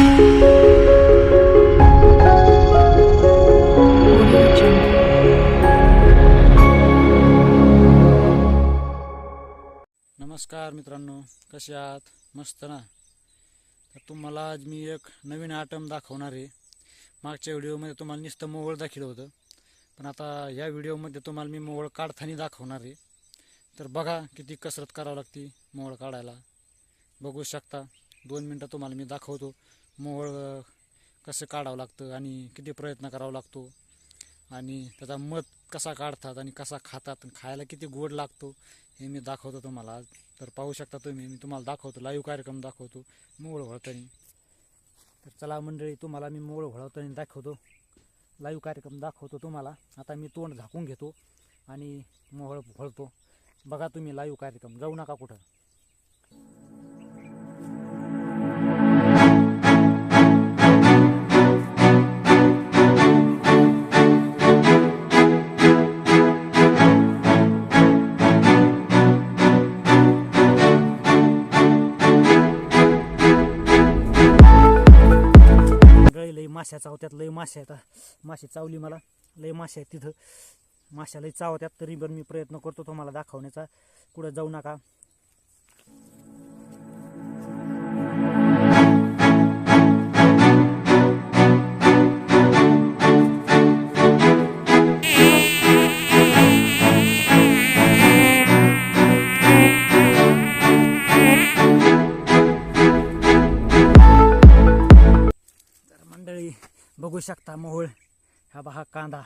नमस्कार मित्रांनो कसे आहात? मस्त ना? तर तुम्हाला आज मी एक नवीन आयटम दाखवणार आहे. मागच्या व्हिडिओमध्ये तुम्हाला नुसतं मोवळ दाखवलं होतं. पण आता या व्हिडिओमध्ये तुम्हाला मी मोवळ काढताना दाखवणार आहे. तर बघा किती कसरत करावं लागते मोवळ काढायला. बघू शकता. दोन मिनटं तुम्हाला मी दाखवतो. मोहळ कसं काढावं लागतं आणि किती प्रयत्न करावा लागतो. आणि त्याचा मध कसा काढतात आणि कसा खातात खायला किती गोड लागतो हे मी दाखवतो तुम्हाला. तर पाहू शकता तुम्ही मी तुम्हाला दाखवतो लाईव्ह कार्यक्रम दाखवतो. मोळ वळतानी तर चला मंडळी तुम्हाला मी मोळ वळवताना दाखवतो. लाईव्ह कार्यक्रम दाखवतो तुम्हाला. आता मी तोंड झाकून घेतो आणि मोहळ वळतो बघा तुम्ही लाईव्ह कार्यक्रम जाऊ नका कुठं. माश्या चावत्यात लई माश्या आहेत. माशी चावली मला लई माश्या आहेत तिथं. माश्या लई चावत्यात तरी पण मी प्रयत्न करतो तुम्हाला दाखवण्याचा. कुठं जाऊ नका. बघू शकता मोहोळ. हा बहा कांदा.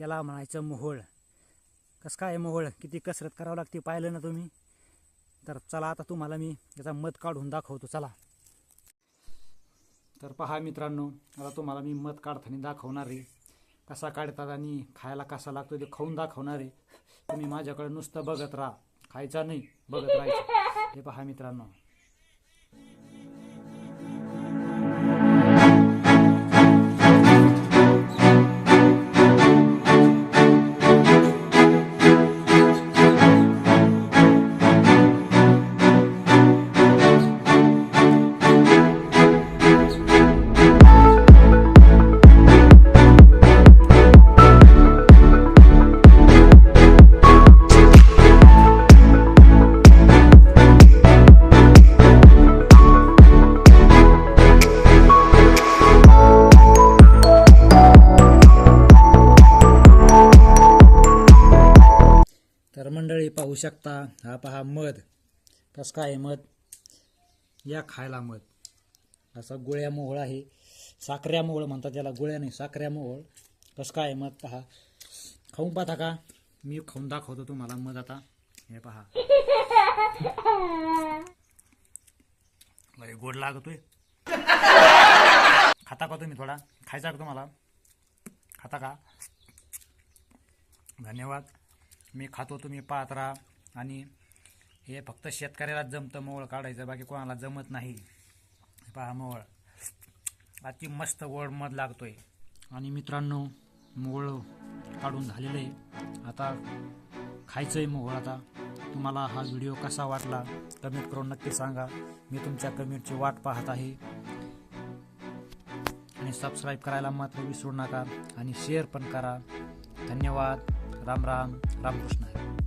याला म्हणायचं मोहोळ. कसं काय मोहोळ? किती कसरत करावं लागते पाहिलं ना तुम्ही? तर चला आता तुम्हाला मी याचा मध काढून दाखवतो. चला. तर पहा मित्रांनो आता तुम्हाला मी मध काढताना दाखवणार आहे. कसा काढतात आणि खायला कसा लागतो ते खाऊन दाखवणार आहे. तुम्ही माझ्याकडे नुसतं बघत राहा. खायचा नाही बघत राहायचं. हे पहा मित्रांनो. पाहू शकता. हा पहा मध. कसं काय मध? या खायला मध. असा गुळ्या मोहळ आहे. साखऱ्या मोहळ म्हणतात त्याला. गुळ्या नाही साखऱ्या मोहळ. कसं काय मध? पहा. खाऊन पाहता का? मी खाऊन दाखवतो तुम्हाला मध आता. हे पहा. लय गोड लागतोय. खाता का तुम्ही थोडा? खायचा का तुम्हाला? खाता का? धन्यवाद. मी खातो तुम्ही पाहत राहा. आणि हे फक्त शेतकऱ्याला जमतं मोवळ काढायचं बाकी कोणाला जमत नाही. पहा मोवळ अति मस्त गोड मध लागतोय. आणि मित्रांनो मोवळ काढून झालेलं आहे आता खायचं आहे मोवळ आता. तुम्हाला हा व्हिडिओ कसा वाटला कमेंट करून नक्की सांगा. मी तुमच्या कमेंटची वाट पाहत आहे. आणि सबस्क्राईब करायला मात्र विसरू नका. आणि शेअर पण करा. धन्यवाद. Ramran Ramkrishnan.